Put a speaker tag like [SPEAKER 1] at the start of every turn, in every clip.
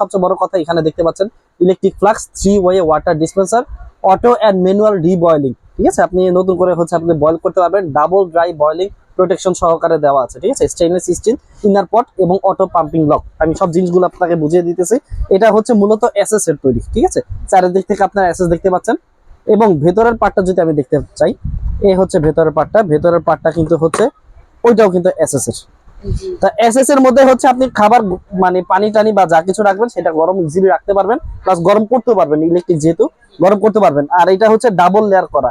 [SPEAKER 1] সবচেয়ে বড় কথা এখানে দেখতে পাচ্ছেন electric flask three way water dispenser auto and manual reboiling ঠিক আছে? আপনি নতুন করে হচ্ছে আপনি বয়েল করতে পারবেন ডাবল ড্রাই বয়লিং প্রোটেকশন সহকারে দেওয়া আছে, ঠিক আছে? স্টেইনলেস স্টিল ইনার পট এবং অটো পাম্পিং ব্লক আমি সব জিনিসগুলো আপনাকে বুঝিয়ে দিতেছি। এটা হচ্ছে মূলত এসএস এর তৈরি, ঠিক আছে? চারিদিক থেকে আপনার এসএস দেখতে পাচ্ছেন। এবং ভেতরের পার্টটা যদি আমি দেখতে চাই, এ হচ্ছে ভেতরের পার্টটা ভেতরের পার্টটা কিন্তু হচ্ছে, ওইটাও কিন্তু
[SPEAKER 2] জি
[SPEAKER 1] তা এসএস এর মধ্যে হচ্ছে আপনি খাবার মানে পানি টানি বা যা কিছু রাখবেন সেটা গরম ইজিলি রাখতে পারবেন প্লাস গরম করতে পারবেন ইলেকট্রিক যেহেতু গরম করতে পারবেন। আর এটা হচ্ছে ডাবল লেয়ার করা।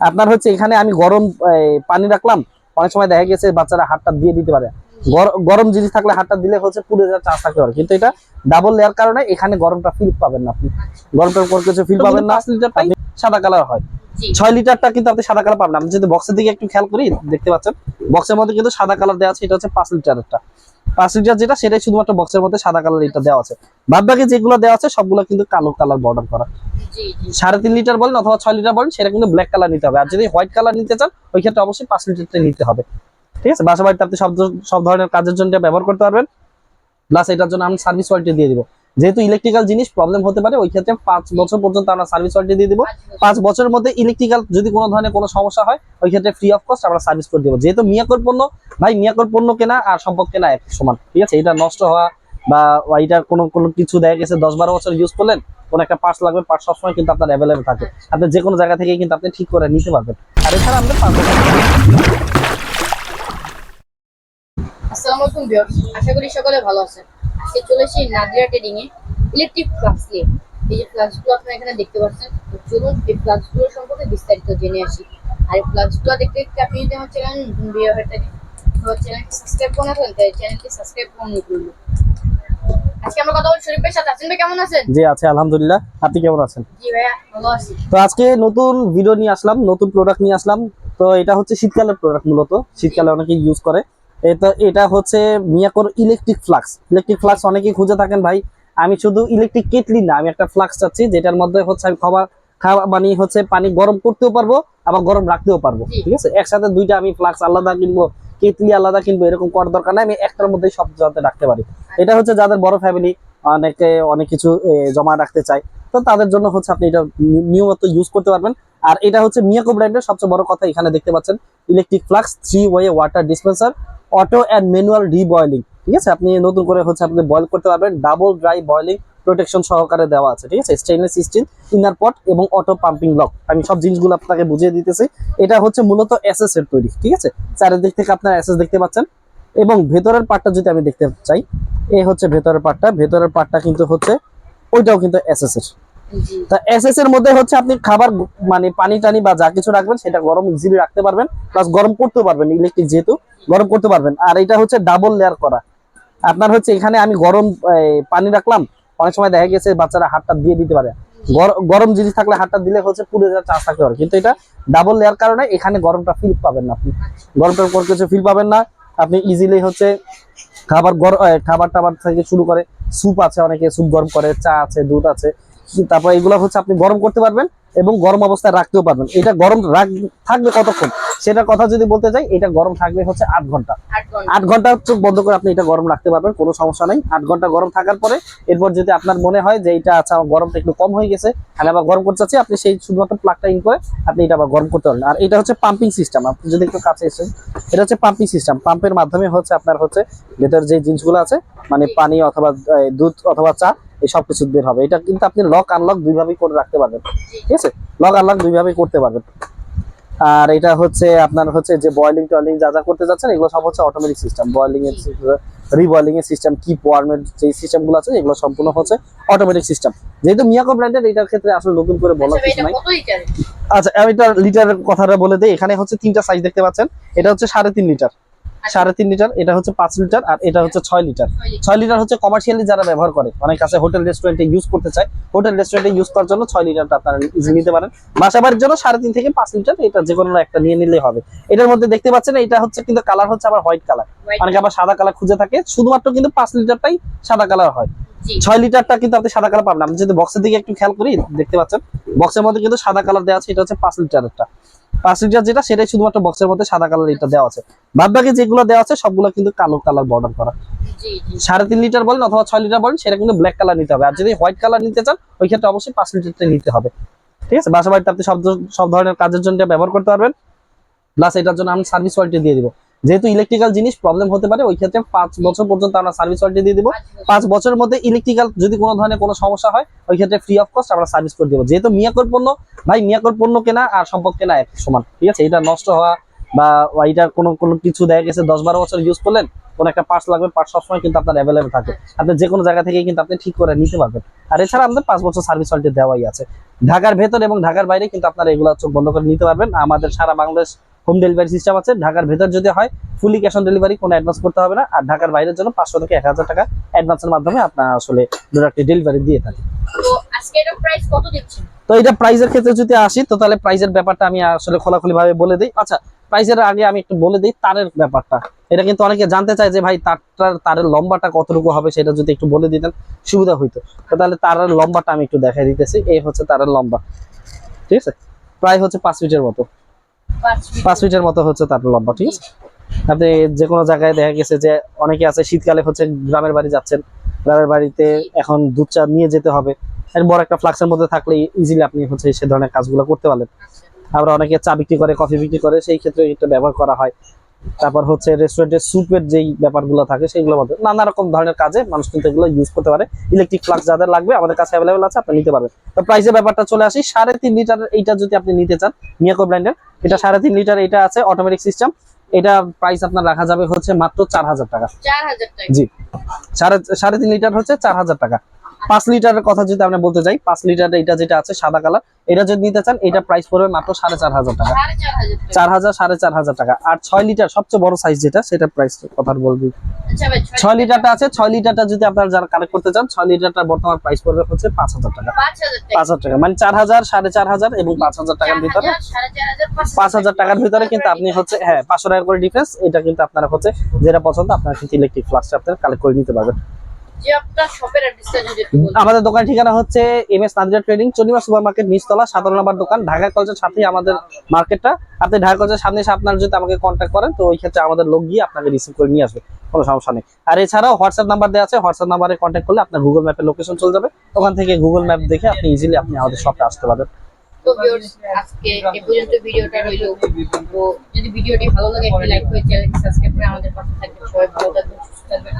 [SPEAKER 1] আপনার হচ্ছে এখানে আমি গরম পানি রাখলাম অনেক সময় দেখা গেছে বাচ্চারা হাতটা দিয়ে দিতে পারে। গরম জিনিস থাকলে হাতটা দিলে হচ্ছে যাওয়ার চান্স থাকতে পারে কিন্তু এটা ডাবল লেয়ার কারণে এখানে গরমটা ফিল পাবেন না আপনি। গরমটা কিছু ফিল পাবেন না। সাদা কালার হয়। ছয় লিটারটা কিন্তু আপনি সাদা কালার পাবেন। আপনি যদি বক্সের দিকে একটু খেয়াল করি দেখতে পাচ্ছেন? বক্সের মধ্যে কিন্তু সাদা কালার দেওয়া আছে এটা হচ্ছে পাঁচ লিটারেরটা পাঁচ লিটার যেটা সেটাই শুধুমাত্র বক্সের মধ্যে সাদা কালার এটা দেওয়া আছে। বাদ বাকি যেগুলো দেওয়া আছে সবগুলো কিন্তু কালো কালার বর্ডার করা। সাড়ে তিন লিটার বলেন অথবা ছয় লিটার বলেন সেটা কিন্তু ব্ল্যাক কালার নিতে হবে। আর যদি হোয়াইট কালার নিতে চান ওই ক্ষেত্রে অবশ্যই পাঁচ লিটারটা নিতে হবে। ঠিক আছে? বাসা বাড়িতে আপনি সব সব ধরনের কাজের জন্য ব্যবহার করতে পারবেন। প্লাস এটার জন্য আমি সার্ভিস ওয়ারেন্টি দিয়ে দিব। যেহেতু ইলেকট্রিক্যাল জিনিস প্রবলেম হতে পারে, ওই ক্ষেত্রে পাঁচ বছর পর্যন্ত আমরা সার্ভিস ওয়ারেন্টি দিয়ে দিব। পাঁচ বছরের মধ্যে ইলেকট্রিক্যাল যদি কোনো ধরনের কোনো সমস্যা হয়, ওই ক্ষেত্রে ফ্রি অফ কস্ট আমরা সার্ভিস করে দেবো। যেহেতু মিয়াকর পণ্য, ভাই মিয়াকর পণ্য কেনা আর সম্পদ কেনা এক সমান, ঠিক আছে? এটা নষ্ট হওয়া বা এটা কোনো কোনো কিছু দেখা গেছে, দশ বারো বছর ইউজ করলেন, কোনো একটা পার্টস লাগবে পার্টস সবসময় কিন্তু আপনার অ্যাভেলেবেল থাকে। আপনি যে কোনো জায়গা থেকে কিন্তু আপনি ঠিক করে নিতে পারবেন। আর এছাড়া আমাদের পাঁচ বছর
[SPEAKER 2] আসসালামু আলাইকুম ভিউয়ার্স আশা করি সকলে ভালো আছেন। আজকে চলে এসেছি নাদিরা ট্রেডিং এ ইলেকট্রিক ফ্লাক্স নিয়ে। এই যে ফ্লাক্সগুলো আপনারা এখানে দেখতে পাচ্ছেন তো চলুন এই ফ্লাক্সগুলো সম্পর্কে বিস্তারিত জেনে আসি। আর এই ফ্লাক্সগুলো দেখতে দেখতে আপনি যদি আমার চ্যানেল নতুন ভিডিও হয়ে থাকে তো চ্যানেলটি সাবস্ক্রাইব করে রাখুন তাই চ্যানেলটি সাবস্ক্রাইব করে। নিন আজকে আমরা কথা বলছি শরীফ ভাই সাথে। আছেন ভাই কেমন আছেন?
[SPEAKER 1] জি আছে আলহামদুলিল্লাহ। আপনি কেমন আছেন?
[SPEAKER 2] জি ভাইয়া ভালো আছি।
[SPEAKER 1] তো আজকে নতুন ভিডিও নিয়ে আসলাম নতুন প্রোডাক্ট নিয়ে আসলাম। তো এটা হচ্ছে শীতকালের প্রোডাক্ট মূলত। শীতকালে অনেকে ইউজ করে। এটা এটা হচ্ছে মিয়াকোর ইলেকট্রিক ফ্লাক্স ইলেকট্রিক ফ্লাক্স অনেকেই খুঁজে থাকেন ভাই। আমি শুধু ইলেকট্রিক কেটলি না আমি একটা ফ্লাক্স চাচ্ছি যেটার মধ্যে হচ্ছে আমি খাবার খাওয়া মানে হচ্ছে পানি গরম করতেও পারব আবার গরম রাখতেও পারব ঠিক আছে? একসাথে দুইটা আমি ফ্লাক্স আলাদা কিনবো কেটলি আলাদা কিনবো এরকম করার দরকার নাই আমি একটার মধ্যেই সব যাতে রাখতে পারি। এটা হচ্ছে যাদের বড় ফ্যামিলি অনেকে অনেক কিছু জমা রাখতে চায়। তো তাদের জন্য হচ্ছে আপনি এটা নিয়মিত ইউজ করতে পারবেন। আর এটা হচ্ছে মিয়াকো ব্র্যান্ডের সবচেয়ে বড় কথা এখানে দেখতে পাচ্ছেন। Electric flask three way water dispenser auto and manual reboiling ঠিক আছে? আপনি নতুন করে হচ্ছে আপনি বয়েল করতে পারবেন ডাবল ড্রাই বয়লিং প্রোটেকশন সহকারে দেওয়া আছে, ঠিক আছে? স্টেইনলেস স্টিল ইনার পট এবং অটো পাম্পিং ব্লক আমি সব জিনিসগুলো আপনাকে বুঝিয়ে দিতেছি। এটা হচ্ছে মূলত এসএস এর তৈরি, ঠিক আছে? চারিদিক থেকে আপনার এসএস দেখতে পাচ্ছেন। এবং ভেতরের পার্টটা যদি আমি দেখতে চাই, এ হচ্ছে ভেতরের পার্টটা ভেতরের পার্টটা কিন্তু হচ্ছে, ওইটাও কিন্তু এসএস এর। তা এসএস এর মধ্যে হচ্ছে আপনি খাবার মানে পানি টানি বা যা কিছু রাখবেন, সেটা গরম ইজিলি রাখতে পারবেন প্লাস গরম করতে পারবেন ইলেকট্রিক যেহেতু, গরম করতে পারবেন। আর এটা হচ্ছে ডাবল লেয়ার করা। আপনার হচ্ছে এখানে আমি গরম পানি রাখলাম, অনেক সময় দেখা গেছে বাচ্চারা হাতটা দিয়ে দিতে পারে। গরম জিনিস থাকলে হাতটা দিলে হচ্ছে যাওয়ার চান্স থাকতে পারে কিন্তু এটা ডাবল লেয়ার কারণে এখানে গরমটা ফিল পাবেন না আপনি। গরমটা কোনো কিছু ফিল পাবেন না। আপনি ইজিলি হচ্ছে খাবার গরম খাবার টাবার থেকে শুরু করে স্যুপ আছে, অনেকে স্যুপ গরম করে, চা আছে, দুধ আছে। তারপর এগুলো হচ্ছে আপনি গরম করতে পারবেন এবং গরম অবস্থায় রাখতেও পারবেন। এটা গরম থাকবে কতক্ষণ? সেটার কথা যদি বলতে চাই এটা গরম থাকবে হচ্ছে আট ঘণ্টা।
[SPEAKER 2] আট
[SPEAKER 1] ঘণ্টা। চোখ বন্ধ করে আপনি এটা গরম রাখতে পারবেন কোনো সমস্যা নাই। আট ঘণ্টা গরম থাকার পরে এরপর যদি আপনার মনে হয় যে এটা আচ্ছা আমার গরমটা একটু কম হয়ে গেছে আমি আবার গরম করতে চাচ্ছি আপনি সেই শুধুমাত্র প্লাগটা ইন করে আপনি এটা আবার গরম করতে পারেন আর এটা হচ্ছে পাম্পিং সিস্টেম আপনি যদি একটু কাছে এসেন এটা হচ্ছে পাম্পিং সিস্টেম পাম্পের মাধ্যমে হচ্ছে আপনার হচ্ছে ভেতর যে জিনিসগুলো আছে মানে পানি অথবা দুধ অথবা চা এই সব কিছু বের হবে। এটা কিন্তু আপনি লক আনলক দুইভাবেই করে রাখতে পারবেন। ঠিক আছে? লক আনলক দুইভাবেই করতে পারবেন। আর এটা হচ্ছে আপনার হচ্ছে যে বয়লিং টয়লিং যা যা করতে যাচ্ছেন এগুলো সব হচ্ছে অটোমেটিক সিস্টেম বয়লিং এর রিবয়লিং এর সিস্টেম কি ওয়ার্মের যে সিস্টেমগুলো আছে এগুলো সম্পূর্ণ হচ্ছে অটোমেটিক সিস্টেম যেহেতু মিয়াকো ব্র্যান্ডের এটার ক্ষেত্রে আসলে নতুন করে বলার
[SPEAKER 2] আচ্ছা ভাই,
[SPEAKER 1] কিছু নাই। আচ্ছা আমি এটা লিটারের কথাটা বলে দিই। এখানে হচ্ছে তিনটা সাইজ দেখতে পাচ্ছেন। এটা হচ্ছে সাড়ে তিন লিটার সাড়ে তিন লিটার এটা হচ্ছে পাঁচ লিটার আর এটা হচ্ছে ছয় লিটার।
[SPEAKER 2] ছয় লিটার।
[SPEAKER 1] হচ্ছে কমার্শিয়ালি যারা ব্যবহার করে অনেক আছে হোটেল রেস্টুরেন্টে ইউজ করতে চায় হোটেল রেস্টুরেন্টে ইউজ করার জন্য ছয় লিটারটা আপনারা ইজি নিতে পারেন। বাসা বাড়ির জন্য সাড়ে তিন থেকে পাঁচ লিটার এটা যে কোনো একটা নিয়ে নিলে হবে। এটার মধ্যে দেখতে পাচ্ছেন এটা হচ্ছে কিন্তু কালার হচ্ছে আবার হোয়াইট কালার অনেকে আবার সাদা কালার খুঁজে থাকে শুধুমাত্র কিন্তু পাঁচ লিটারটাই সাদা কালার হয়। ছয় লিটারটা কিন্তু আপনি সাদা কালার পাবেন। আমি যদি বক্সের দিকে একটু খেয়াল করি দেখতে পাচ্ছেন বক্সের মধ্যে কিন্তু সাদা কালার দেওয়া আছে এটা হচ্ছে পাঁচ লিটারেরটা। পাঁচ লিটার যেটা সেটাই শুধুমাত্র বক্সের মধ্যে সাদা কালার এটা দেওয়া আছে। বাদ বাকি যেগুলো দেওয়া আছে সবগুলো কিন্তু কালো কালার বর্ডার করা। সাড়ে তিন লিটার বলেন অথবা ছয় লিটার বলেন সেটা কিন্তু ব্ল্যাক কালার নিতে হবে। আর যদি হোয়াইট কালার নিতে চান ওই ক্ষেত্রে অবশ্যই পাঁচ লিটারটা নিতে হবে। ঠিক আছে? বাসা বাড়িতে আপনি সব সব ধরনের কাজের জন্য ব্যবহার করতে পারবেন। প্লাস এটার জন্য আমি সার্ভিস ওয়ারেন্টি দিয়ে দিব। যেহেতু ইলেকট্রিক্যাল জিনিস প্রবলেম হতে পারে ওই ক্ষেত্রে পাঁচ বছর পর্যন্ত আমরা সার্ভিস ওয়ারেন্টি দিয়ে দিব। পাঁচ বছরের মধ্যে ইলেকট্রিক্যাল যদি কোনো ধরনের কোনো সমস্যা হয় ওই ক্ষেত্রে ফ্রি অফ কস্ট আমরা সার্ভিস করে দেবো। যেহেতু মিয়াকর পণ্য, ভাই মিয়াকর পণ্য কেনা আর সম্পদ কেনা এক সমান, ঠিক আছে? এটা নষ্ট হওয়া বা এটার কোনো কোনো কিছু দেখা গেছে, দশ বারো বছর ইউজ করলেন, কোনো একটা পার্টস লাগবে পার্টস সবসময় কিন্তু আপনার অ্যাভেলেবেল থাকে। আপনি যে কোনো জায়গা থেকে কিন্তু আপনি ঠিক করে নিতে পারবেন। আর এছাড়া আমাদের পাঁচ বছর সার্ভিস ওয়ারেন্টি দেওয়াই আছে। ঢাকার ভেতর এবং ঢাকার বাইরে কিন্তু আপনারা এগুলো চোখ বন্ধ করে নিতে পারবেন। আমাদের সারা বাংলাদেশ হোম ডেলিভারি সিস্টেম আছে। ঢাকার ভেতর যদি হয় ফুলি ক্যাশ অন ডেলিভারি কোনো অ্যাডভান্স করতে হবে না। আর ঢাকার বাইরের জন্য পাঁচশো থেকে এক হাজার টাকা অ্যাডভান্সের মাধ্যমে আপনার আসলে প্রোডাক্টটি ডেলিভারি দিয়ে থাকি।
[SPEAKER 2] তো এটা
[SPEAKER 1] প্রাইজের ক্ষেত্রে যদি আসি তো তাহলে প্রাইজের ব্যাপারটা আমি আসলে খোলাখুলি ভাবে বলে দিই। আচ্ছা প্রাইজের আগে আমি একটু বলে দিই তারের ব্যাপারটা। এটা কিন্তু অনেকে জানতে চায় যে ভাই তারটার তারের লম্বাটা কতটুকু হবে সেটা যদি একটু বলে দিতেন সুবিধা হইতো। তো তাহলে তারের লম্বাটা আমি একটু দেখাই দিতেছি। এই হচ্ছে তারের লম্বা। ঠিক আছে? প্রায় হচ্ছে পাঁচ ফিটের মতো।
[SPEAKER 2] পাঁচ
[SPEAKER 1] ফিটের মতো হচ্ছে তার লম্বা ঠিক আছে? আপনি যে কোনো জায়গায় দেখা গেছে যে অনেকে আছে শীতকালে হচ্ছে গ্রামের বাড়ি যাচ্ছেন। গ্রামের বাড়িতে এখন দুধ চা নিয়ে যেতে হবে। বড় একটা ফ্লাক্সের মধ্যে থাকলে ইজিলি আপনি হচ্ছে সে ধরনের কাজগুলো করতে পারলেন।
[SPEAKER 2] আচ্ছা।
[SPEAKER 1] আবার অনেকে চা বিক্রি করে কফি বিক্রি করে সেই ক্ষেত্রে এটা ব্যবহার করা হয়। তারপর হচ্ছে রেস্টুরেন্টের স্যুপের যেই ব্যাপারগুলো থাকে সেইগুলোর মধ্যে নানা রকম ধরনের কাজে মানুষ কিন্তু এগুলো ইউজ করতে পারে। ইলেকট্রিক ফ্লাক্স যাদের লাগবে আমাদের কাছে অ্যাভেলেবেল আছে আপনি নিতে পারবেন। তো প্রাইসের ব্যাপারটা চলে আসি। সাড়ে তিন লিটার এইটা যদি আপনি নিতে চান মিয়াকো ব্র্যান্ডের এটা সাড়ে তিন লিটার এটা আছে অটোমেটিক সিস্টেম এটা প্রাইস আপনার রাখা যাবে হচ্ছে মাত্র চার হাজার টাকা। জি। সাড়ে সাড়ে তিন লিটার হচ্ছে চার হাজার টাকা। পাঁচ লিটারের কথা যদি আমরা বলতে চাই পাঁচ লিটার এটা যেটা আছে সাদা কালার এটা যদি নিতে চান এটা প্রাইস পড়বে মাত্র সাড়ে চার হাজার টাকা।
[SPEAKER 2] চার হাজার
[SPEAKER 1] সাড়ে চার হাজার টাকা। আর ছয় লিটার সবচেয়ে বড় সাইজ যেটা সেটা প্রাইস কথা বলবি।
[SPEAKER 2] আচ্ছা
[SPEAKER 1] ছয় লিটারটা আছে ছয় লিটারটা যদি আপনারা যারা কালেক্ট করতে চান ছয় লিটারটা বর্তমান প্রাইস পড়বে হচ্ছে পাঁচ হাজার টাকা।
[SPEAKER 2] পাঁচ হাজার টাকা।
[SPEAKER 1] মানে চার হাজার সাড়ে চার হাজার এবং পাঁচ হাজার টাকার ভিতরে পাঁচ হাজার টাকার ভিতরে কিন্তু আপনি হচ্ছে হ্যাঁ পাঁচশো টাকা করে ডিফারেন্স এটা কিন্তু আপনারা হচ্ছে যেটা পছন্দ আপনারা কিন্তু ইলেকট্রিক ফ্লাক্সটা আপনারা কালেক্ট করে নিতে পারবেন। আমাদের দোকান ঠিকানা হচ্ছে M S Nadira trading Chandima super market নিচতলা সতেরো নম্বর দোকান ঢাকা কলেজের সাথেই আমাদের মার্কেটটা আপনি ঢাকা কলেজের সামনে এসে আপনার যদি আমাকে কন্ট্যাক্ট করেন তো ওই ক্ষেত্রে আমাদের লোক গিয়ে আপনাকে রিসিভ করে নিয়ে আসবে। কোনো সমস্যা নেই। আর এছাড়াও হোয়াটসঅ্যাপ নাম্বার দেওয়া আছে। হোয়াটসঅ্যাপ নাম্বারে কন্ট্যাক্ট করলে আপনার গুগল ম্যাপের লোকেশন চলে যাবে। ওখান থেকে গুগল ম্যাপ দেখে আপনি ইজিলি আপনি আমাদের শপে আসতে পারবেন।
[SPEAKER 2] তো viewers, আজকে এই পর্যন্ত ভিডিওটা রইল। তো যদি ভিডিওটি ভালো লাগে একটি লাইক করে চ্যানেলটি সাবস্ক্রাইব করে আমাদের পাশে থাকবেন। সবাই ভালো থাকবেন সুস্থ থাকবেন।